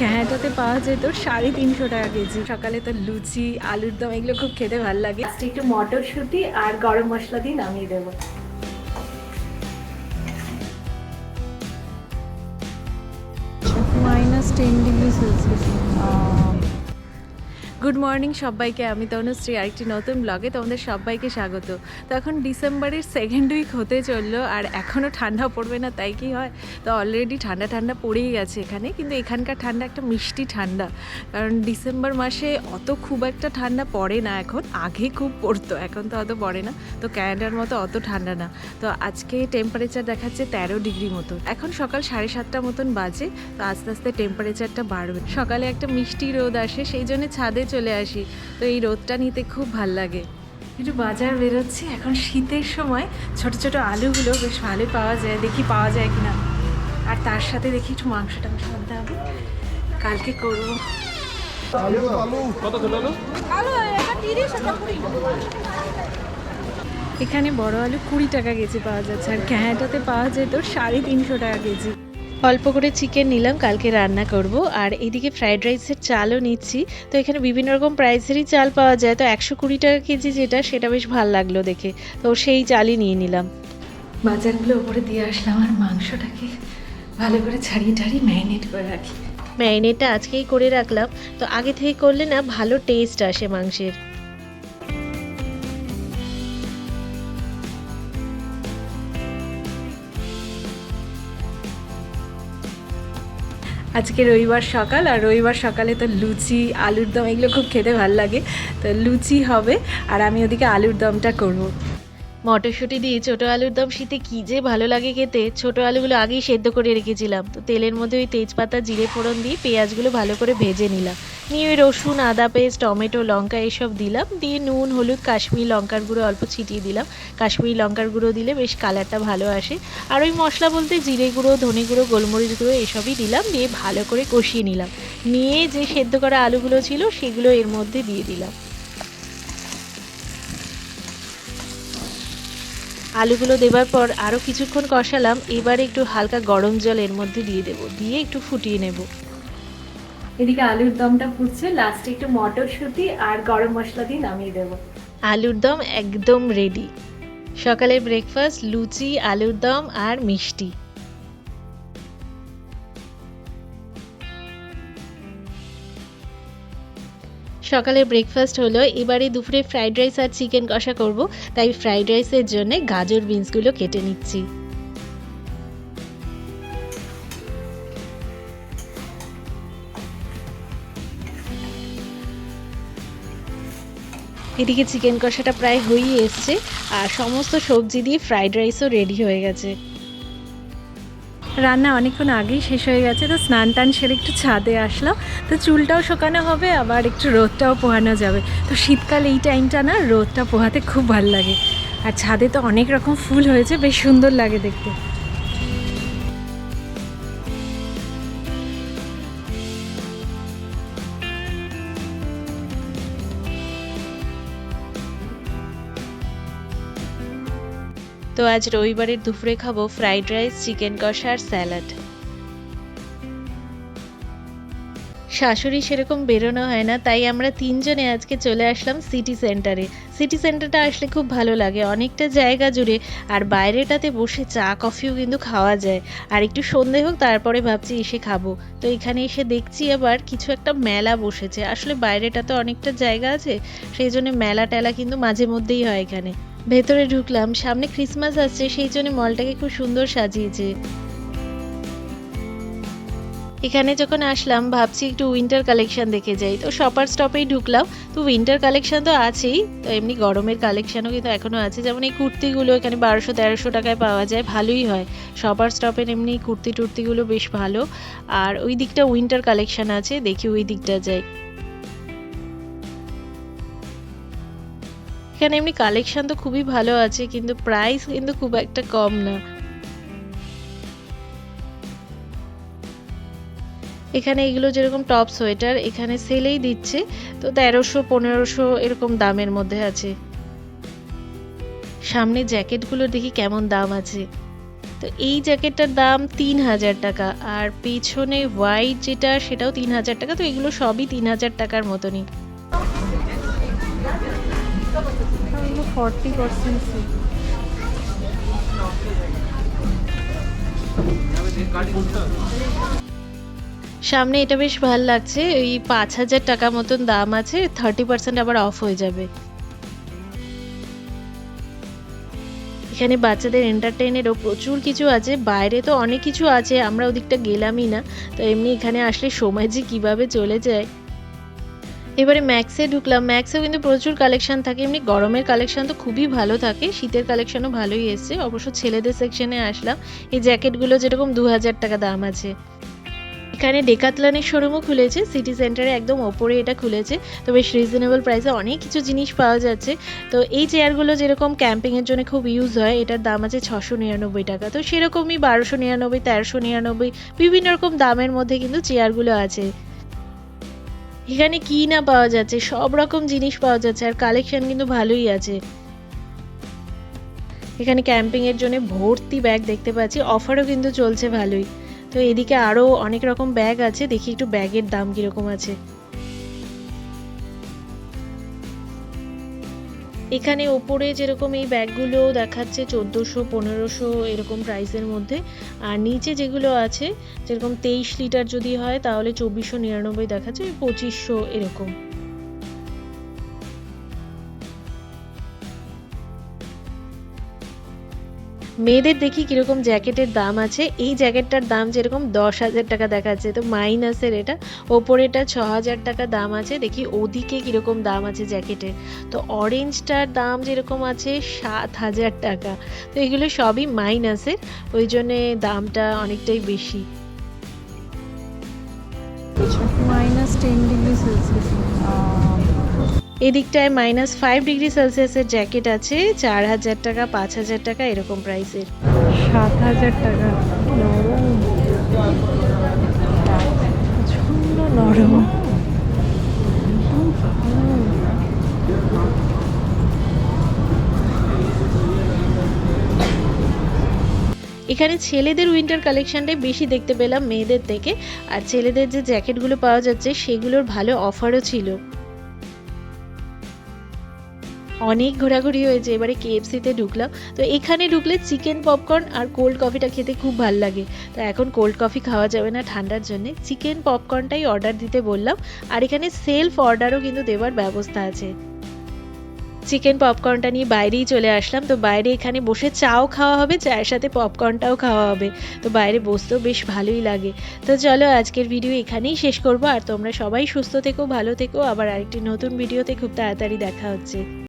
ক্যানাডাতে পাওয়া যেত সাড়ে তিনশো টাকা কেজি। সকালে তো লুচি আলুর দম এগুলো খুব খেতে ভালো লাগে। একটু একটু মটরশুঁটি আর গরম মশলা দিয়ে নামিয়ে দেবো। Minus ten degree Celsius. Good morning সবাইকে, আমি তনুশ্রী, আরেকটি নতুন ব্লগে তোমাদের সবাইকে স্বাগত। তো এখন ডিসেম্বরের সেকেন্ড উইক হতে চলল, আর এখনও ঠান্ডা পড়বে না, তাই কি হয়? তো অলরেডি ঠান্ডা ঠান্ডা পড়েই গেছে এখানে, কিন্তু এখানকার ঠান্ডা একটা মিষ্টি ঠান্ডা। কারণ ডিসেম্বর মাসে অত খুব একটা ঠান্ডা পড়ে না এখন, আগে খুব পড়তো, এখন তো অত পড়ে না। তো ক্যানাডার মতো অত ঠান্ডা না। তো আজকে টেম্পারেচার দেখাচ্ছে তেরো ডিগ্রি মতো। এখন সকাল সাড়ে সাতটা মতন বাজে, তো আস্তে আস্তে টেম্পারেচারটা বাড়বে। সকালে একটা মিষ্টি রোদ আসে, সেই জন্য ছাদে চলে আসি। তো এই রোদটা নিতে খুব ভালো লাগে। একটু বাজার বেরোচ্ছি, এখন শীতের সময় ছোট ছোট আলুগুলো বেশ ভালো পাওয়া যায়, দেখি পাওয়া যায় কিনা। আর তার সাথে দেখি একটু মাংস টাংস হবে কালকে করব। এখানে বড় আলু কুড়ি টাকা কেজি পাওয়া যাচ্ছে, আর ক্যানাডাতে পাওয়া যেত সাড়ে তিনশো টাকা কেজি। অল্প করে চিকেন নিলাম কালকে রান্না করব। আর এদিকে ফ্রাইড রাইসের চালও নিচ্ছি। তো এখানে বিভিন্ন রকম প্রাইসেরই চাল পাওয়া যায়। তো একশো কুড়ি টাকা কেজি যেটা সেটা বেশ ভালো লাগল দেখে। তো সেই চালই নিয়ে নিলাম। বাজারগুলো ওপরে দিয়ে আসলাম আর মাংসটাকে ভালো করে ছাড়িয়ে টাড়িয়ে ম্যারিনেট করে রাখি। ম্যারিনেটটা আজকেই করে রাখলাম। তো আগে থেকে করলে না ভালো টেস্ট আসে মাংসের। আজকে রবিবার সকাল আর রবিবার সকালে তো লুচি, আলুর দম, এগুলো খুব খেতে ভালো লাগে। তো লুচি হবে আর আমি ওদিকে আলুর দমটা করব। মটরশুঁটি দিয়ে ছোটো আলুর দম শীতে কী যে ভালো লাগে খেতে, ছোটো আলুগুলো আগেই সেদ্ধ করে রেখেছিলাম। তো তেলের মধ্যে ওই তেজপাতা, জিরে ফোড়ন দিয়ে পেঁয়াজগুলো ভালো করে ভেজে নিলাম। নিয়ে রসুন, আদা পেস্ট, টমেটো, লঙ্কা এসব দিলাম। দিয়ে নুন, হলুদ, কাশ্মীরি লঙ্কার গুঁড়ো অল্প ছিটিয়ে দিলাম। কাশ্মীরি লঙ্কার গুঁড়ো দিলে বেশ কালারটা ভালো আসে। আর ওই মশলা বলতে জিরে গুঁড়ো, ধনে গুঁড়ো, গোলমরিচ গুঁড়ো এসবই দিলাম। দিয়ে ভালো করে কষিয়ে নিলাম। নিয়ে যে সেদ্ধ করা আলুগুলো ছিল সেগুলো এর মধ্যে দিয়ে দিলাম। আলুগুলো দেবার পর আরও কিছুক্ষণ কষালাম। এবার একটু হালকা গরম জল এর মধ্যে দিয়ে দেবো। দিয়ে একটু ফুটিয়ে নেব। এদিকে আলুর দমটা ফুটছে লাস্টে একটু মটরশুঁটি আর গরম মশলা দিয়ে নামিয়ে দেবো। আলুর দম একদম রেডি সকালের ব্রেকফাস্ট লুচি, আলুর দম আর মিষ্টি। সকালে ব্রেকফাস্ট হলো, এবারে দুপুরে ফ্রাইড রাইস আর চিকেন কষা করব, তাই ফ্রাইড রাইসের জন্য গাজর বিনসগুলো কেটে নিচ্ছি। এদিকে চিকেন কষাটা প্রায় হয়েই এসছে, আর সমস্ত সবজি দিয়ে ফ্রাইড রাইসও রেডি হয়ে গেছে। রান্না অনেকক্ষণ আগেই শেষ হয়ে গেছে, তো স্নান টান সেরে একটু ছাদে আসলাম। তো চুলটাও শোকানো হবে, আবার একটু রোদটাও পোহানো যাবে। তো শীতকাল এই টাইমটা না, রোদটা পোহাতে খুব ভালো লাগে। আর ছাদে তো অনেক রকম ফুল হয়েছে, বেশ সুন্দর লাগে দেখতে। তো আজ রবিবারের দুপুরে খাব ফ্রাইড রাইস, চিকেন কষা আর স্যালাড। শাশুড়ি সেরকম বেরোনো হয় না, তাই আমরা তিনজনে আজকে চলে আসলাম সিটি সেন্টারে। সিটি সেন্টারটা আসলে খুব ভালো লাগে, অনেকটা জায়গা জুড়ে, আর বাইরেটাতে বসে চা, কফিও কিন্তু খাওয়া যায়। আর একটু সন্ধে হোক, তারপরে ভাবছি এসে খাব। তো এখানে এসে দেখছি আবার কিছু একটা মেলা বসেছে। আসলে বাইরেটাতে অনেকটা জায়গা আছে, সেই জন্য মেলা টেলা কিন্তু মাঝে মধ্যেই হয় এখানে। ভেতরে ঢুকলাম, সামনে ক্রিসমাস আসছে, সেই জন্য মলটাকে খুব সুন্দর সাজিয়েছে। এখানে যখন আসলাম, ভাবছি একটু উইন্টার কালেকশন দেখে যাই। তো শপার স্টপেই ঢুকলাম। তো উইন্টার কালেকশন তো আছেই, তো এমনি গরমের কালেকশনও কিন্তু এখনও আছে। যেমন এই কুর্তিগুলো এখানে বারোশো, তেরোশো টাকায় পাওয়া যায়, ভালোই হয়। শপার স্টপের এমনি কুর্তি টুর্তিগুলো বেশ ভালো। আর ওই দিকটা উইন্টার কালেকশন আছে, দেখি ওই দিকটা যাই। এখানে এমনি কালেকশন তো খুবই ভালো আছে, কিন্তু প্রাইস কিন্তু খুব একটা কম না। এখানে এগুলো যেরকম টপ সোয়েটার এখানে সেলেই দিচ্ছে, তো তেরোশো, পনেরোশো এরকম দামের মধ্যে আছে। সামনে জ্যাকেটগুলো দেখি কেমন দাম আছে। তো এই জ্যাকেটটার দাম তিন হাজার টাকা, আর পেছনে হোয়াইট যেটা সেটাও তিন হাজার টাকা, তো এগুলো সবই তিন হাজার টাকার মতনই। ফর্টি পার্সেন্ট সামনে এটা বেশ ভালো লাগছে, ওই পাঁচ হাজার টাকা মতন দাম আছে থার্টি পার্সেন্ট আবার অফ হয়ে যাবে। এখানে বাচ্চাদের এন্টারটেইনেরও প্রচুর কিছু আছে, বাইরে তো অনেক কিছু আছে, আমরা ওদিকটা গেলামই না, তো এমনি এখানে আসলে সময় যে কীভাবে চলে যায়। এবারে ম্যাক্সে ঢুকলাম। ম্যাক্সেও কিন্তু প্রচুর কালেকশন থাকে। এমনি গরমের কালেকশন তো খুবই ভালো থাকে। শীতের কালেকশনও ভালোই এসছে। অবশ্য ছেলেদের সেকশনে আসলাম। এই জ্যাকেটগুলো যেরকম দু হাজার টাকা দাম আছে। এখানে ডেকাতলানের শোরুমও খুলেছে। সিটি সেন্টারে একদম ওপরে এটা খুলেছে। তো বেশ রিজনেবল প্রাইসে অনেক কিছু জিনিস পাওয়া যাচ্ছে। তো এই চেয়ারগুলো যেরকম ক্যাম্পিংয়ের জন্য খুব ইউজ হয়, এটার দাম আছে ছশো নিরানব্বই টাকা। তো সেরকমই বারোশো নিরানব্বই, তেরোশো নিরানব্বই, বিভিন্ন রকম দামের মধ্যে কিন্তু চেয়ারগুলো আছে। এখানে কি না পাওয়া যাচ্ছে? সব রকম জিনিস পাওয়া যাচ্ছে আর কালেকশন কিন্তু ভালোই আছে। এখানে ক্যাম্পিং এর জন্য ভর্তি ব্যাগ দেখতে পাচ্ছি। অফারও কিন্তু চলছে ভালোই। তো এদিকে আরও অনেক রকম ব্যাগ আছে। দেখি একটু ব্যাগের দাম কীরকম আছে। এখানে ওপরে যেরকম এই ব্যাগগুলো দেখাচ্ছে চোদ্দোশো, পনেরোশো এরকম প্রাইসের মধ্যে, আর নিচে যেগুলো আছে, যেরকম তেইশ লিটার যদি হয়, তাহলে চব্বিশশো নিরানব্বই দেখাচ্ছে, পঁচিশশো এরকম। মেয়েদের দেখি কীরকম জ্যাকেটের দাম আছে। এই জ্যাকেটটার দাম যেরকম দশ হাজার টাকা দেখাচ্ছে, তো মাইনাসের এটা। ওপরেটা ছ হাজার টাকা দাম আছে, দেখি ওদিকে কীরকম দাম আছে জ্যাকেটের। তো অরেঞ্জটার দাম যেরকম আছে, সাত হাজার টাকা। তো এগুলো সবই মাইনাসের, ওই জন্যে দামটা অনেকটাই বেশি। Minus ten degree Celsius. এদিকটায় মাইনাস ফাইভ ডিগ্রি সেলসিয়াসের জ্যাকেট আছে চার হাজার টাকা পাঁচ হাজার টাকা এরকম প্রাইসের সাত হাজার টাকা। নরম নরম। এখানে ছেলেদের উইন্টার কালেকশনটাই বেশি দেখতে পেলাম মেয়েদের থেকে। আর ছেলেদের যে জ্যাকেটগুলো পাওয়া যাচ্ছে সেগুলোর ভালো অফারও ছিল। অনেক ঘোরাঘুরি হয়েছে। এবারে কেএফসিতে ঢুকলাম। তো এখানে ঢুকলে চিকেন পপকর্ন আর কোল্ড কফিটা খেতে খুব ভালো লাগে। তো এখন কোল্ড কফি খাওয়া যাবে না ঠান্ডার জন্যে। চিকেন পপকর্নটাই অর্ডার দিতে বললাম। আর এখানে সেলফ অর্ডারও কিন্তু দেওয়ার ব্যবস্থা আছে। চিকেন পপকর্নটা নিয়ে বাইরেই চলে আসলাম। তো বাইরে এখানে বসে চাও খাওয়া হবে, চায়ের সাথে পপকর্নটাও খাওয়া হবে। তো বাইরে বসতেও বেশ ভালোই লাগে। তো চলো আজকের ভিডিও এখানেই শেষ করব। আর তোমরা সবাই সুস্থ থেকো, ভালো থেকো। আবার আরেকটি নতুন ভিডিওতে খুব তাড়াতাড়ি দেখা হচ্ছে।